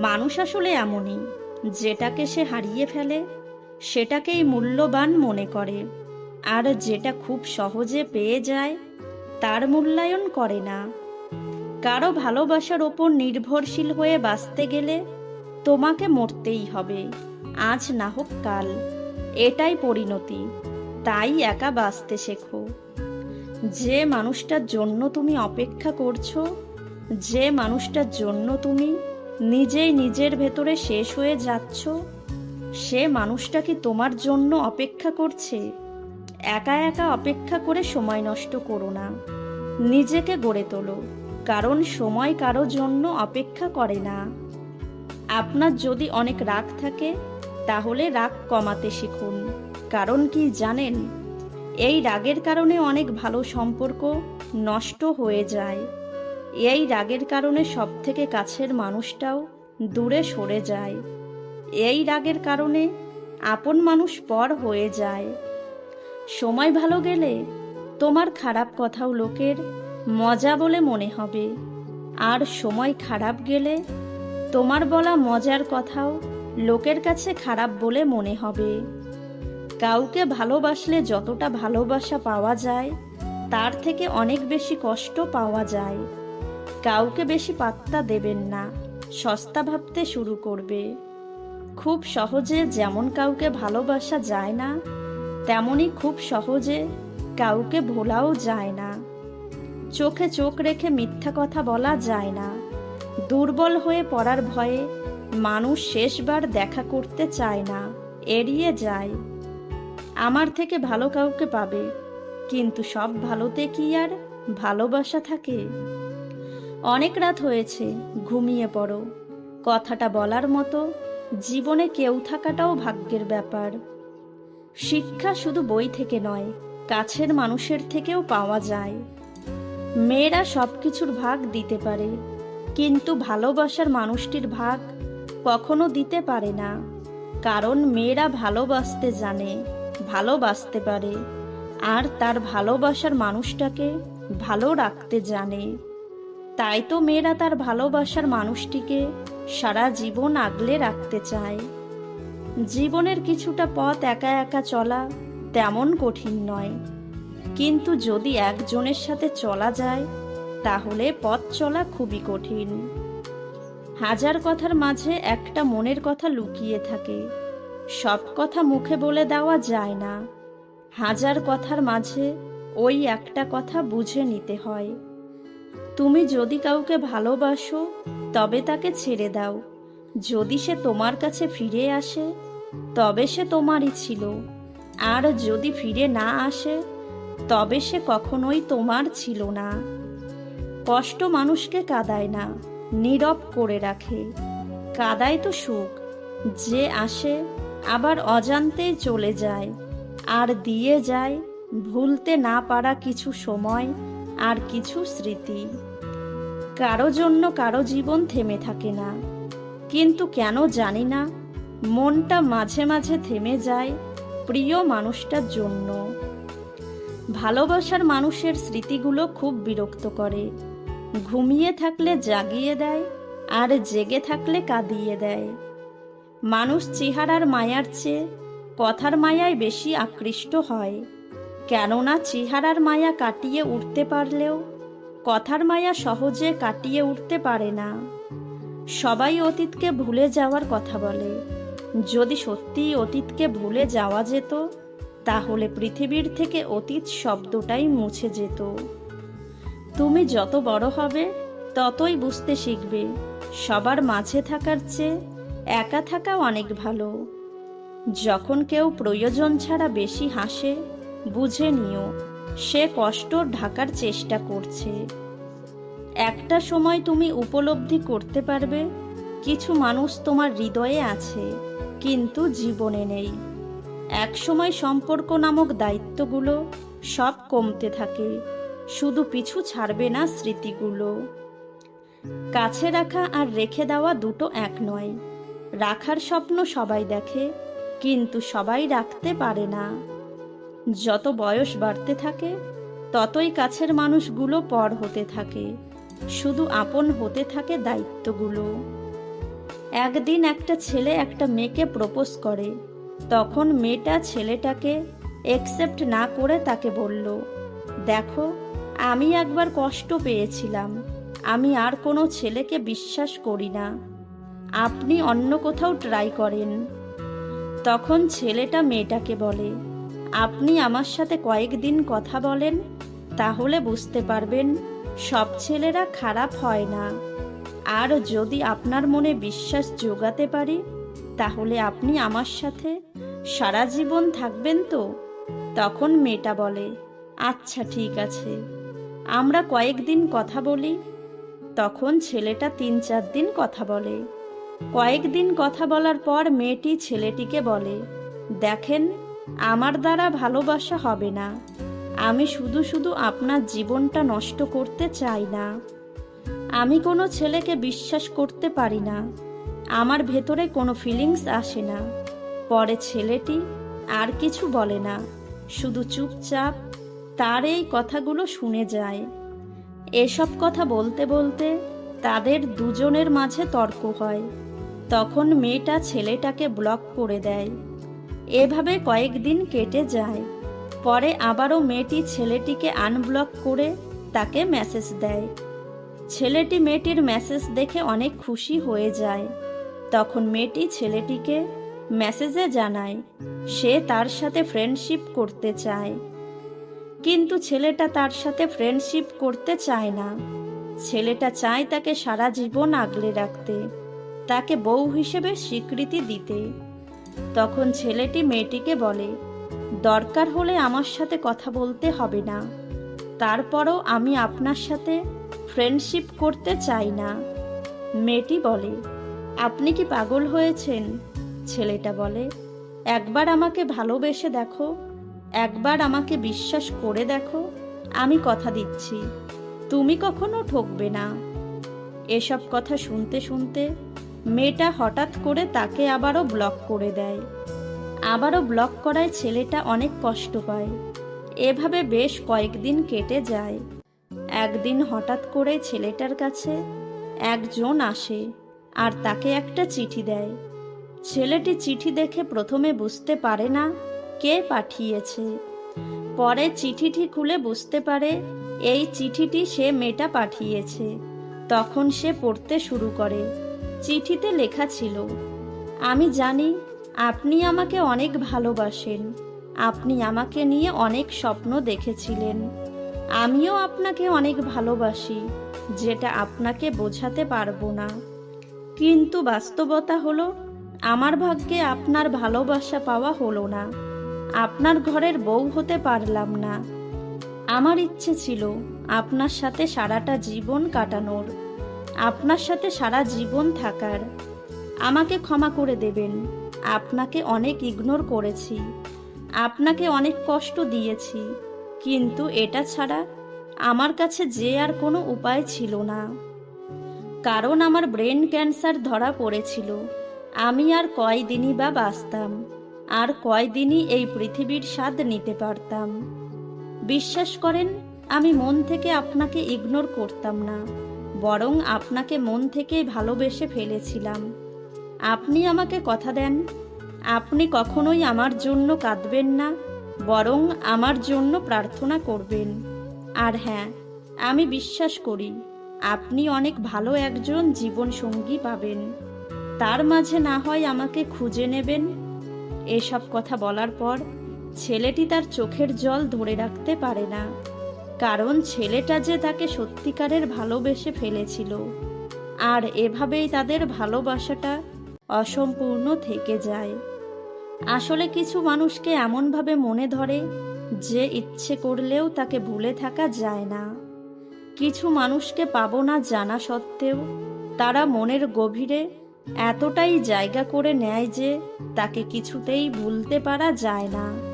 মানুষ আসলে এমনই। যেটাকে সে হারিয়ে ফেলে, সেটাকেই মূল্যবান মনে করে। আর যেটা খুব সহজে পেয়ে যায়, তার মূল্যায়ন করে না। কারও ভালোবাসার ওপর নির্ভরশীল হয়ে বাঁচতে গেলে তোমাকে মরতেই হবে। আজ না হোক কাল। এটাই পরিণতি। তাই একা বাঁচতে শেখো। যে মানুষটার জন্য তুমি অপেক্ষা করছ, যে মানুষটার জন্য তুমি নিজেই নিজের ভেতরে শেষ হয়ে যাচ্ছ? সে মানুষটা কি তোমার জন্য অপেক্ষা করছে? একা একা অপেক্ষা করে সময় নষ্ট করো না। নিজেকে গড়ে তোলো, কারণ সময় কারও জন্য অপেক্ষা করে না। আপনার যদি অনেক রাগ থাকে, তাহলে রাগ কমাতে শিখুন। কারণ কি জানেন? এই রাগের কারণে অনেক ভালো সম্পর্ক নষ্ট হয়ে যায়। এই রাগের কারণে সব থেকে কাছের মানুষটাও দূরে সরে যায়। এই রাগের কারণে আপন মানুষ পর হয়ে যায়। সময় ভালো গেলে তোমার খারাপ কথাও লোকের মজা বলে মনে হবে। আর সময় খারাপ গেলে তোমার বলা মজার কথাও লোকের কাছে খারাপ বলে মনে হবে। কাউকে ভালোবাসলে যতটা ভালোবাসা পাওয়া যায়, তার থেকে অনেক বেশি কষ্ট পাওয়া যায়। কাউকে বেশি পাত্তা দেবেন না, সস্তা ভাবতে শুরু করবে। খুব সহজে যেমন কাউকে ভালোবাসা যায় না, তেমনই খুব সহজে কাউকে ভোলাও যায় না। চোখে চোখ রেখে মিথ্যা কথা বলা যায় না। দুর্বল হয়ে পড়ার ভয়ে মানুষ শেষবার দেখা করতে চায় না, এড়িয়ে যায়। আমার থেকে ভালো কাউকে পাবে, কিন্তু সব ভালোতে কি আর ভালোবাসা থাকে? অনেক রাত হয়েছে, ঘুমিয়ে পড়ো। কথাটা বলার মতো জীবনে কেউ থাকাটাও ভাগ্যের ব্যাপার। শিক্ষা শুধু বই থেকে নয়, কাছের মানুষের থেকেও পাওয়া যায়। মেয়েরা সব কিছুর ভাগ দিতে পারে, কিন্তু ভালোবাসার মানুষটির ভাগ কখনো দিতে পারে না। কারণ মেয়েরা ভালোবাসতে জানে, ভালোবাসতে পারে, আর তার ভালোবাসার মানুষটাকে ভালো রাখতে জানে। তাই তো মেয়েরা তার ভালোবাসার মানুষটিকে সারা জীবন আগলে রাখতে চায়। জীবনের কিছুটা পথ একা একা চলা তেমন কঠিন নয়। কিন্তু যদি একজনের সাথে চলা যায়, তাহলে পথ চলা খুবই কঠিন। হাজার কথার মাঝে একটা মনের কথা লুকিয়ে থাকে। সব কথা মুখে বলে দেওয়া যায় না। হাজার কথার মাঝে ওই একটা কথা বুঝে নিতে হয়। তুমি যদি কাউকে ভালোবাসো, তবে তাকে ছেড়ে দাও। যদি সে তোমার কাছে ফিরে আসে, তবে সে তোমারই ছিল। আর যদি ফিরে না আসে, তবে সে কখনোই তোমার ছিল না। কষ্ট মানুষকে কাদায় না, নীরব করে রাখে। কাদায় তো সুখ, যে আসে আবার অজান্তেই চলে যায়। আর দিয়ে যায়, ভুলতে না পারা কিছু সময় আর কিছু স্মৃতি। কারও জন্য কারও জীবন থেমে থাকে না। কিন্তু কেন জানি না, মনটা মাঝে মাঝে থেমে যায় প্রিয় মানুষটার জন্য। ভালোবাসার মানুষের স্মৃতিগুলো খুব বিরক্ত করে। ঘুমিয়ে থাকলে জাগিয়ে দেয় আর জেগে থাকলে কাঁদিয়ে দেয়। মানুষ চেহারার মায়ার চেয়ে কথার মায়ায় বেশি আকৃষ্ট হয়। কেননা চেহারার মায়া কাটিয়ে উঠতে পারলেও, কথার মায়া সহজে কাটিয়ে উঠতে পারে না। সবাই অতীতকে ভুলে যাওয়ার কথা বলে। যদি সত্যিই অতীতকে ভুলে যাওয়া যেত, তাহলে পৃথিবীর থেকে অতীত শব্দটাই মুছে যেত। তুমি যত বড় হবে, ততই বুঝতে শিখবে, সবার মাঝে থাকার চেয়ে একা থাকা অনেক ভালো। যখন কেউ প্রয়োজন ছাড়া বেশি হাসে বুঝে নিও, সে কষ্ট ঢাকার চেষ্টা করছে। একটা সময় তুমি উপলব্ধি করতে পারবে, কিছু মানুষ তোমার হৃদয়ে আছে, কিন্তু জীবনে নেই। এক সময় সম্পর্ক নামক দায়িত্বগুলো সব কমতে থাকে, শুধু পিছু ছাড়বে না স্মৃতিগুলো। কাছে রাখা আর রেখে দেওয়া দুটো এক নয়, রাখার স্বপ্ন সবাই দেখে, কিন্তু সবাই রাখতে পারে না। যত বয়স বাড়তে থাকে, ততই কাছের মানুষগুলো পর হতে থাকে। শুধু আপন হতে থাকে দায়িত্বগুলো। একদিন একটা ছেলে একটা মেয়েকে প্রপোজ করে। তখন মেয়েটা ছেলেটাকে একসেপ্ট না করে তাকে বলল, দেখো, আমি একবার কষ্ট পেয়েছিলাম। আমি আর কোনো ছেলেকে বিশ্বাস করি না। আপনি অন্য কোথাও ট্রাই করেন। তখন ছেলেটা মেয়েটাকে বলে আপনি আমার সাথে কয়েকদিন কথা বলেন, তাহলে বুঝতে পারবেন সব ছেলেরা খারাপ হয় না। আর যদি আপনার মনে বিশ্বাস যোগাতে পারি, তাহলে আপনি আমার সাথে সারা জীবন থাকবেন তো? তখন মেয়েটা বলে আচ্ছা ঠিক আছে। আমরা কয়েকদিন কথা বলি, তখন ছেলেটা তিন চার দিন কথা বলে। কয়েকদিন কথা বলার পর মেয়েটি ছেলেটিকে বলে, দেখেন আমার দ্বারা ভালোবাসা হবে না। আমি শুধু শুধু আপনার জীবনটা নষ্ট করতে চাই না। আমি কোনো ছেলেকে বিশ্বাস করতে পারি না। আমার ভেতরে কোনো ফিলিংস আসে না। পরে ছেলেটি আর কিছু বলে না। শুধু চুপচাপ তার এই কথাগুলো শুনে যায়। এসব কথা বলতে বলতে তাদের দুজনের মাঝে তর্ক হয়। তখন মেয়েটা ছেলেটাকে ব্লক করে দেয়। এভাবে কয়েকদিন কেটে যায়। পরে আবারও মেয়েটি ছেলেটিকে আনব্লক করে তাকে মেসেজ দেয়। ছেলেটি মেয়েটির মেসেজ দেখে অনেক খুশি হয়ে যায়। তখন মেয়েটি ছেলেটিকে মেসেজে জানায়, সে তার সাথে ফ্রেন্ডশিপ করতে চায়। কিন্তু ছেলেটা তার সাথে ফ্রেন্ডশিপ করতে চায় না। ছেলেটা চায় তাকে সারা জীবন আগলে রাখতে, তাকে বউ হিসেবে স্বীকৃতি দিতে। তখন ছেলেটি মেয়েটিকে বলে, দরকার হলে আমার সাথে কথা বলতে হবে না। তারপরও আমি আপনার সাথে ফ্রেন্ডশিপ করতে চাই না। মেয়েটি বলে, আপনি কি পাগল হয়েছেন? ছেলেটা বলে, একবার আমাকে ভালোবেসে দেখো, একবার আমাকে বিশ্বাস করে দেখো, আমি কথা দিচ্ছি। তুমি কখনো ঠকবে না। এসব কথা শুনতে শুনতে মেয়েটা হঠাৎ করে তাকে আবারও ব্লক করে দেয়। আবারও ব্লক করায় ছেলেটা অনেক কষ্ট পায়। এভাবে বেশ কয়েকদিন কেটে যায়। একদিন হঠাৎ করে ছেলেটার কাছে একজন আসে আর তাকে একটা চিঠি দেয়। ছেলেটি চিঠি দেখে প্রথমে বুঝতে পারে না কে পাঠিয়েছে। পরে চিঠিটি খুলে বুঝতে পারে এই চিঠিটি সে মেয়েটা পাঠিয়েছে। তখন সে পড়তে শুরু করে। চিঠিতে লেখা ছিল, আমি জানি আপনি আমাকে অনেক ভালোবাসেন। আপনি আমাকে নিয়ে অনেক স্বপ্ন দেখেছিলেন। আমিও আপনাকে অনেক ভালোবাসি, যেটা আপনাকে বোঝাতে পারব না। কিন্তু বাস্তবতা হলো, আমার ভাগ্যে আপনার ভালোবাসা পাওয়া হলো না। আপনার ঘরের বউ হতে পারলাম না। আমার ইচ্ছে ছিল আপনার সাথে সারাটা জীবন কাটানোর। আপনার সাথে সারা জীবন থাকার। আমাকে ক্ষমা করে দেবেন। আপনাকে অনেক ইগনোর করেছি। আপনাকে অনেক কষ্ট দিয়েছি। কিন্তু এটা ছাড়া আমার কাছে যে আর কোনো উপায় ছিল না। কারণ আমার ব্রেন ক্যান্সার ধরা পড়েছিল। আমি আর কয়দিনই বা বাঁচতাম। আর কয়দিনই এই পৃথিবীর স্বাদ নিতে পারতাম। বিশ্বাস করেন, আমি মন থেকে আপনাকে ইগনোর করতাম না। বরং আপনাকে মন থেকেই ভালোবেসে ফেলেছিলাম। আপনি আমাকে কথা দেন। আপনি কখনোই আমার জন্য কাঁদবেন না, বরং আমার জন্য প্রার্থনা করবেন। আর হ্যাঁ আমি বিশ্বাস করি, আপনি অনেক ভালো একজন জীবনসঙ্গী পাবেন। তার মাঝে না হয় আমাকে খুঁজে নেবেন। এসব কথা বলার পর ছেলেটি তার চোখের জল ধরে রাখতে পারে না। কারণ ছেলেটা যে তাকে সত্যিকারের ভালোবেসে ফেলেছিল। আর এভাবেই তাদের ভালোবাসাটা অসম্পূর্ণ থেকে যায়। আসলে কিছু মানুষকে এমনভাবে মনে ধরে যে ইচ্ছে করলেও তাকে ভুলে থাকা যায় না। কিছু মানুষকে পাবো না জানা সত্ত্বেও তারা মনের গভীরে এতটাই জায়গা করে নেয় যে তাকে কিছুতেই ভুলতে পারা যায় না।